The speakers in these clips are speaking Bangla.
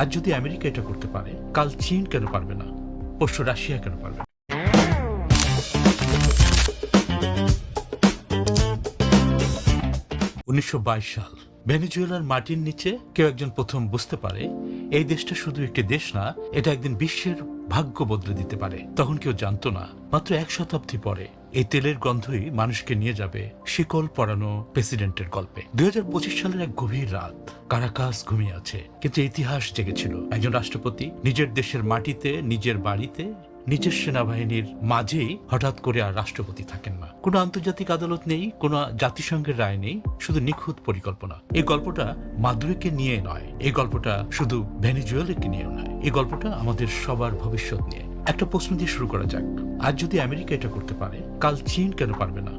আজ যদি আমেরিকা এটা করতে পারে, কাল চীন কেন পারবে না পরশু রাশিয়া কেন পারবে না? উনিশশো বাইশ সাল, ভেনেজুয়েলার মাটির নিচে কেউ একজন প্রথম বুঝতে পারে, এই দেশটা শুধু একটি দেশ না, এটা একদিন বিশ্বের ভাগ্য বদলে দিতে পারে তখন কেউ জানতো না, মাত্র এক শতাব্দী পরে এই তেলের গন্ধই মানুষকে নিয়ে যাবে শিকল পড়ানো প্রেসিডেন্টের গল্পে। দুই হাজার পঁচিশ সালের এক গভীর রাত কারাকাস ঘুমিয়ে আছে, কিন্তু ইতিহাস জেগেছিল। একজন রাষ্ট্রপতি নিজের দেশের মাটিতে, নিজের বাড়িতে, নিজের সেনাবাহিনীর মাঝেই হঠাৎ করে আর রাষ্ট্রপতি থাকেন না। কোনো আন্তর্জাতিক আদালত নেই, কোনো জাতিসংঘের রায় নেই, শুধু নিখুঁত পরিকল্পনা। এই গল্পটা মাদুরিকে নিয়ে নয় এই গল্পটা শুধু ভেনিজুয়েলকে নিয়ে নয় এই গল্পটা আমাদের সবার ভবিষ্যৎ নিয়ে। একটা প্রশ্ন দিয়ে শুরু করা যাক। আজ যদি আমেরিকা এটা করতে পারে, কাল চীন কেন পারবে না?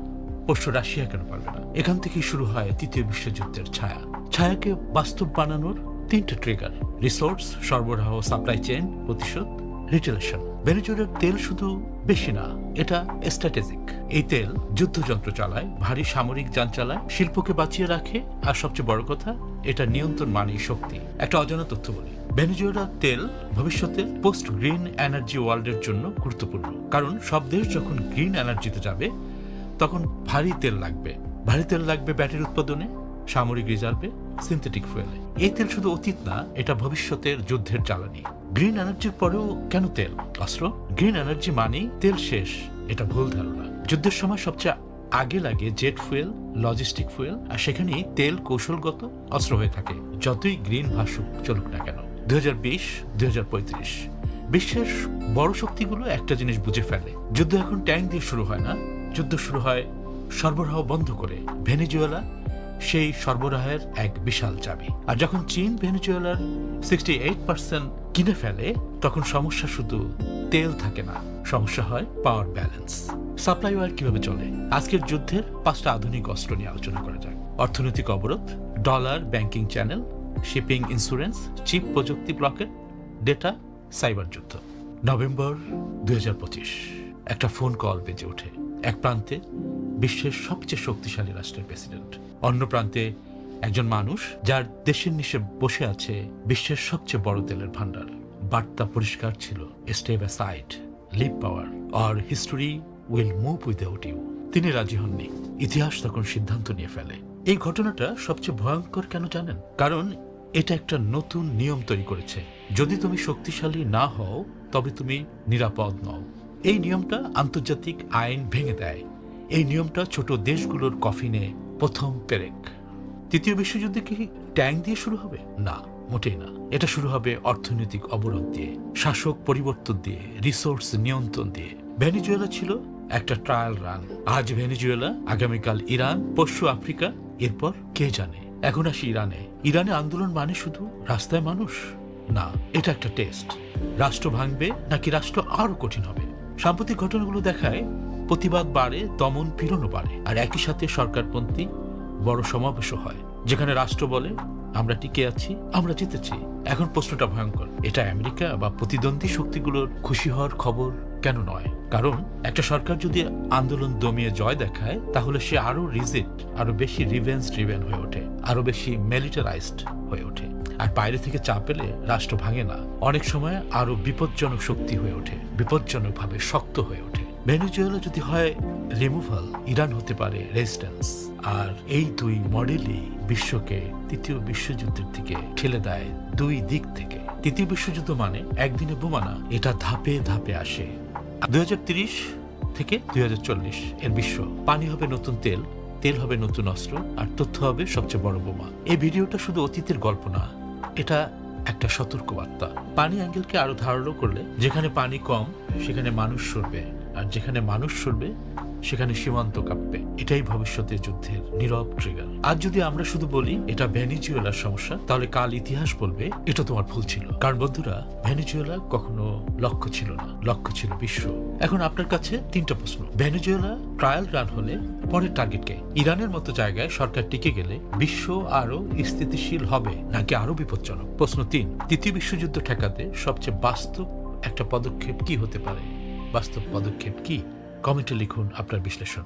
পরশু রাশিয়া কেন পারবে না? এখান থেকেই শুরু হয় তৃতীয় বিশ্বযুদ্ধের ছায়া। ছায়াকে বাস্তব বানানোর তিনটে ট্রিগার রিসোর্স সরবরাহ সাপ্লাই চেইন প্রতিশোধ রিটেলেশন ভেনেজুয়েলার তেল শুধু বেশি না, এটা স্ট্র্যাটেজিক এই তেল যুদ্ধযন্ত্র চালায়, ভারী সামরিক যান চালায়, শিল্পকে বাঁচিয়ে রাখে, আর সবচেয়ে বড় কথা, এটা নিয়ন্ত্রণ মানেই শক্তি। একটা অজানা তথ্য বলি। ভেনেজুয়েলার তেল ভবিষ্যতে পোস্ট গ্রিন এনার্জি ওয়ার্ল্ডের জন্য গুরুত্বপূর্ণ। কারণ সব দেশ যখন গ্রিন এনার্জিতে যাবে, তখন ভারী তেল লাগবে। ভারী তেল লাগবে ব্যাটারি উৎপাদনে, সামরিক রিজার্ভে সিনথেটিক ফুয়েলে এই তেল শুধু অতীত না, এটা ভবিষ্যতের যুদ্ধের জ্বালানি। গ্রিন এনার্জির পরেও কেন তেল? অস্ত্র? গ্রিন এনার্জি মানেই তেল শেষ। এটা ভুল ধারণা। যুদ্ধের সময় সবচেয়ে আগে লাগে জেট ফুয়েল লজিস্টিক ফুয়েল আর সেখানেই তেল কৌশলগত অস্ত্র হয়ে থাকে। যতই গ্রিন ভাসুক, চলুক না কেন। দুই হাজার বিশ, দুই হাজার পঁয়ত্রিশ। বিশ্বের বড় শক্তিগুলো একটা জিনিস বুঝে ফেলে। যুদ্ধ এখন ট্যাঙ্ক দিয়ে শুরু হয় না। যুদ্ধ শুরু হয় সরবরাহ বন্ধ করে ভেনেজুয়েলা, সেই সরবরাহের এক বিশাল চাবি। আর যখন চীন ভেনেজুয়েলার সিক্সটি এইট পার্সেন্ট কিনে ফেলে, তখন সমস্যা শুধু তেল থাকে না, সমস্যা হয় পাওয়ার ব্যালেন্স সাপ্লাই ওয়ার কীভাবে চলে? আজকের যুদ্ধের পাঁচটা আধুনিক অস্ত্র নিয়ে আলোচনা করা যাক। অর্থনৈতিক অবরোধ dollar banking channel shipping insurance, chip প্রযুক্তি ব্লকেট ডেটা, সাইবার যুদ্ধ। নভেম্বর দুই একটা ফোন কল বেজে ওঠে। এক প্রান্তে বিশ্বের সবচেয়ে শক্তিশালী রাষ্ট্রের প্রেসিডেন্ট। অন্য প্রান্তে একজন মানুষ যার দেশের নিচে বসে আছে বিশ্বের সবচেয়ে বড় তেলের ভান্ডার বার্তা পরিষ্কার ছিল step side leave power or history will move without you তিনি রাজি হননি। ইতিহাস তখন সিদ্ধান্ত নিয়ে ফেলে। এই ঘটনাটা সবচেয়ে ভয়ঙ্কর কেন জানেন? কারণ এটা একটা নতুন নিয়ম তৈরি করেছে। যদি তুমি শক্তিশালী না হও, তবে তুমি নিরাপদ নও। এই নিয়মটা আন্তর্জাতিক আইন ভেঙে দেয়। এই নিয়মটা ছোট দেশগুলোর কফিনে প্রথম পেরেক। তৃতীয় বিশ্বযুদ্ধে কি ট্যাঙ্ক দিয়ে শুরু হবে? না, মোটেই না। এটা শুরু হবে অর্থনৈতিক অবরোধ দিয়ে, শাসক পরিবর্তন দিয়ে, রিসোর্স নিয়ন্ত্রণ দিয়ে। ভেনিজুয়েলা ছিল একটা ট্রায়াল রান। আজ ভেনিজুয়েলা, আগামীকাল ইরান, পরশু আফ্রিকা এরপর কে জানে? এখন আসি ইরানে। ইরানে আন্দোলন মানে শুধু রাস্তায় মানুষ? না, এটা একটা টেস্ট রাষ্ট্র ভাঙবে নাকি রাষ্ট্র আরও কঠিন হবে? সাম্প্রতিক ঘটনাগুলো দেখায় প্রতিবাদ বাড়ে, দমন পীড়নও বাড়ে। আর একই সাথে সরকারপন্থী বড় সমাবেশও হয়, যেখানে রাষ্ট্র বলে, আমরা টিকে আছি, আমরা জিতেছি। এখন প্রশ্নটা ভয়ঙ্কর। এটা আমেরিকা বা প্রতিদ্বন্দ্বী শক্তিগুলোর খুশি হওয়ার খবর কেন নয়? কারণ একটা সরকার যদি আন্দোলন দমিয়ে জয় দেখায়, তাহলে সে আরও রিজিট, আরও বেশি রিভেন্স ড্রিভেন হয়ে ওঠে, আরও বেশি মিলিটারাইজড হয়ে ওঠে। আর বাইরে থেকে চাপ পেলে রাষ্ট্র ভাঙে না। অনেক সময় আরও বিপজ্জনক শক্তি হয়ে ওঠে, বিপজ্জনকভাবে শক্ত হয়ে ওঠে। ভেনেজুয়েলা যদি হয় রিমুভাল ইরান হতে পারে রেজিস্ট্যান্স আর এই দুই মডেলই বিশ্বকে তৃতীয় বিশ্বযুদ্ধের দিকে ঠেলে দেয় দুই দিক থেকে। তৃতীয় বিশ্বযুদ্ধ মানে একদিনে বোমানা এটা ধাপে ধাপে আসে। দুই থেকে দু হাজার চল্লিশ এর বিশ্ব। পানি হবে নতুন তেল তেল হবে নতুন অস্ত্র, আর তথ্য হবে সবচেয়ে বড় বোমা। এই ভিডিওটা শুধু অতীতের গল্প না, এটা একটা সতর্কবার্তা। পানি অ্যাঙ্গেলকে আরও ধারালো করলে যেখানে পানি কম, সেখানে মানুষ সরবে, আর যেখানে মানুষ সরবে সেখানে সীমান্ত কাঁপবে এটাই ভবিষ্যতের যুদ্ধের নীরব ট্রিগার আজ যদি আমরা শুধু বলি, এটা ভেনিজুয়েলার সমস্যা, তাহলে কাল ইতিহাস বলবে, এটা তোমার ভুল ছিল। কারণ বন্ধুরা, ভেনিজুয়েলা কখনো লক্ষ্য ছিল না। লক্ষ্য ছিল বিশ্ব। এখন আপনার কাছে তিনটা প্রশ্ন। ভেনিজুয়েলা ট্রায়াল রান হলে পরের টার্গেটকে ইরানের মতো জায়গায় সরকার টিকে গেলে বিশ্ব আরও স্থিতিশীল হবে, নাকি আরও বিপজ্জনক? প্রশ্ন তিন। তৃতীয় বিশ্বযুদ্ধ ঠেকাতে সবচেয়ে বাস্তব একটা পদক্ষেপ কি হতে পারে? বাস্তব পদক্ষেপ কি? কমেন্টে লিখুন আপনার বিশ্লেষণ।